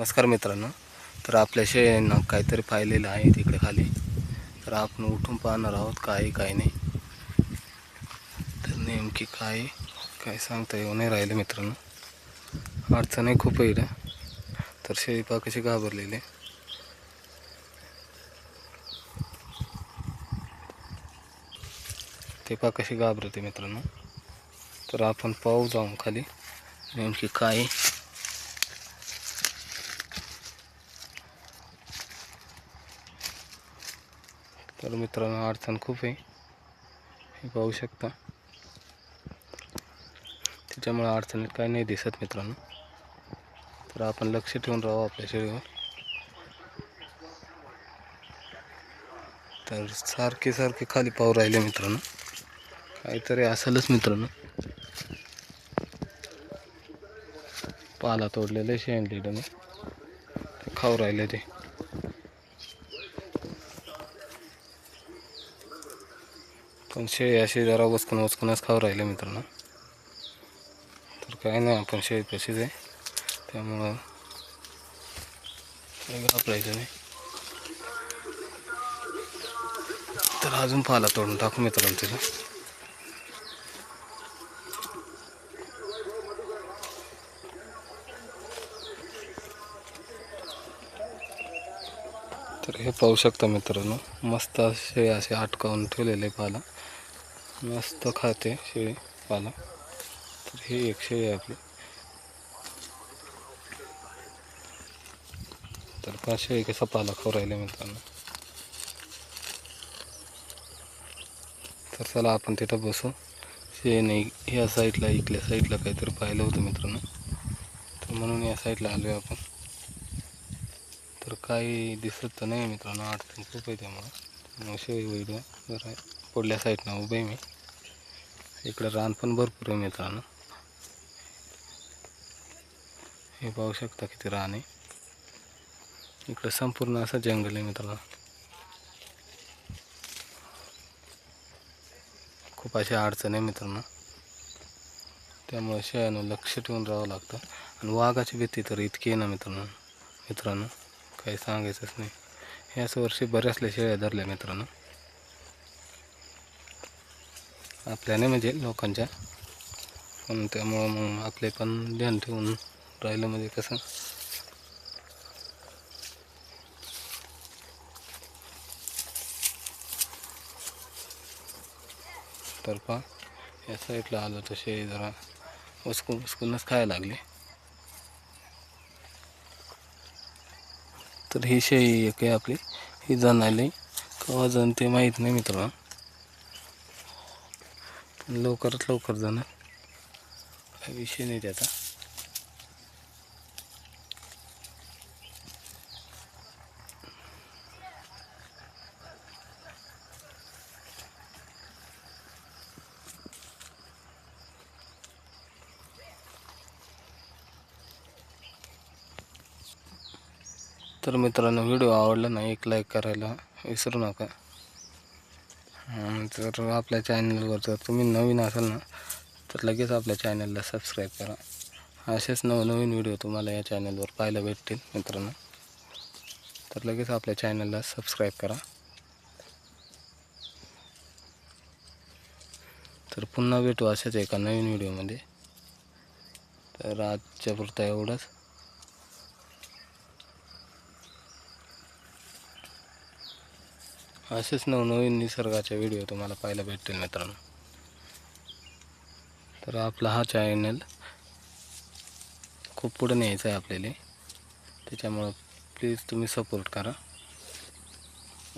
नमस्कार मित्रांनो. तर आपल्या शेळ्यांना काहीतरी पाहिलेलं आहे तिकडे खाली. तर आपण उठून पाहणार आहोत काय आहे, काय नाही. तर नेमकी काय काय सांगता येऊ नाही राहिलं मित्रांनो. अडचणही खूप आहे इकडं. तर शेळी पा कशी घाबरलेली ते पा कशी घाबरते मित्रांनो. तर आपण पाहू जाऊन खाली नेमकी काय तर मित्रांनो अडचण खूप आहे. हे पाहू शकता. त्याच्यामुळे अडचणीत काही नाही दिसत मित्रांनो. तर आपण लक्ष ठेवून राहू आपल्या शेळीवर तर सारखे सारखे खाली पाहू राहिले मित्रांनो. काहीतरी असेलच मित्रांनो. पाला तोडलेलं शेण लिडनं खाऊ राहिले ते. पण शेळी अशी जरा वचकून वचकूनच खाऊ राहिले मित्रांनो. तर काय नाही आपण शेळी कशीच आहे. त्यामुळं काही घाबरायचं नाही. तर अजून पाला तोडून टाकू मित्रांनो तिला तर हे पाहू शकता मित्रांनो मस्त असे असे अटकावून ठेवलेले पाला. मस्त खाते शेळी पाला. तर ही एक शेळी आहे आपली. तर पाच शेळी कसा पाला खाऊ राहिले मित्रांनो. तर चला आपण तिथं बसू. शेळी नाही ह्या साईडला इकल्या साईडला काहीतरी पाहिलं होतं मित्रांनो. तर म्हणून या साईडला आलो आपण. तर काही दिसत तर नाही मित्रांनो. अडचण खूप आहे त्यामुळं. मग शेळी बरं आहे पुढल्या साईडनं उभे आहे मी. इकडं रान पण भरपूर आहे मित्रांनो. हे पाहू शकता किती रान आहे. इकडं संपूर्ण असं जंगल आहे मित्रांनो. खूप अशी अडचण आहे मित्रांनो. त्यामुळे शेळ्यानं लक्ष ठेवून राहावं लागतं. आणि वाघाची भीती तर इतकी आहे ना मित्रांनो. मित्रांनो. काही सांगायचंच नाही. ह्याच वर्षी बऱ्याचल्या शेळ्या धरल्या मित्रांनो. आपल्याने म्हणजे लोकांच्या. पण त्यामुळं मग आपले पण ध्यान ठेवून राहिलं म्हणजे कसं? तर पा या साईडला आलं तर शेळी जरा उचकून उचकूनच खायला लागले. तर ही शेळी एक आहे आपली. ही जणाली केव्हा जण ते माहीत नाही मित्रांनो. पण लवकरात लवकर जाणं. काही विषय नाही त्याचा. तर मित्रांनो व्हिडिओ आवडला नाही एक लाईक करायला विसरू नका. तर आपल्या चॅनलवर जर तुम्ही नवीन असाल ना तर लगेच आपल्या चॅनलला सबस्क्राईब करा. असेच नवनवीन व्हिडिओ तुम्हाला या चॅनलवर पाहायला भेटतील मित्रांनो. तर लगेच आपल्या चॅनलला सबस्क्राईब करा. तर पुन्हा भेटू अशाच एका नवीन व्हिडिओमध्ये. तर आजच्या पुरता एवढंच. असेच नवनवीन निसर्गाचे व्हिडिओ तुम्हाला पाहायला भेटतील मित्रांनो. तर आपला हा चॅनल खूप पुढे न्यायचा आहे आपल्याला. त्याच्यामुळं प्लीज तुम्ही सपोर्ट करा.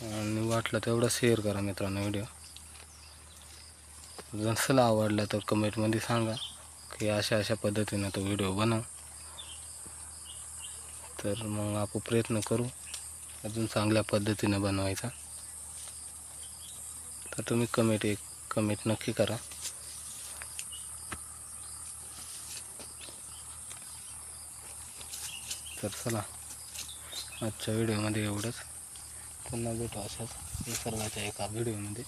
आणि वाटलं तेवढं शेअर करा मित्रांनो व्हिडिओ जसला आवडला तर कमेंटमध्ये सांगा की अशा अशा पद्धतीनं तो व्हिडिओ बनव. तर मग आपण प्रयत्न करू. अजून चांगल्या पद्धतीनं बनवायचा. तर तुम्ही कमेंट एक कमेंट नक्की करा. तर चला आजच्या व्हिडिओमध्ये एवढंच. पुन्हा भेटू अशाच निसर्गाच्या एका व्हिडिओमध्ये.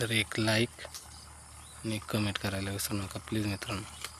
तर एक लाईक आणि कमेंट करायला विसरू नका प्लीज मित्रांनो.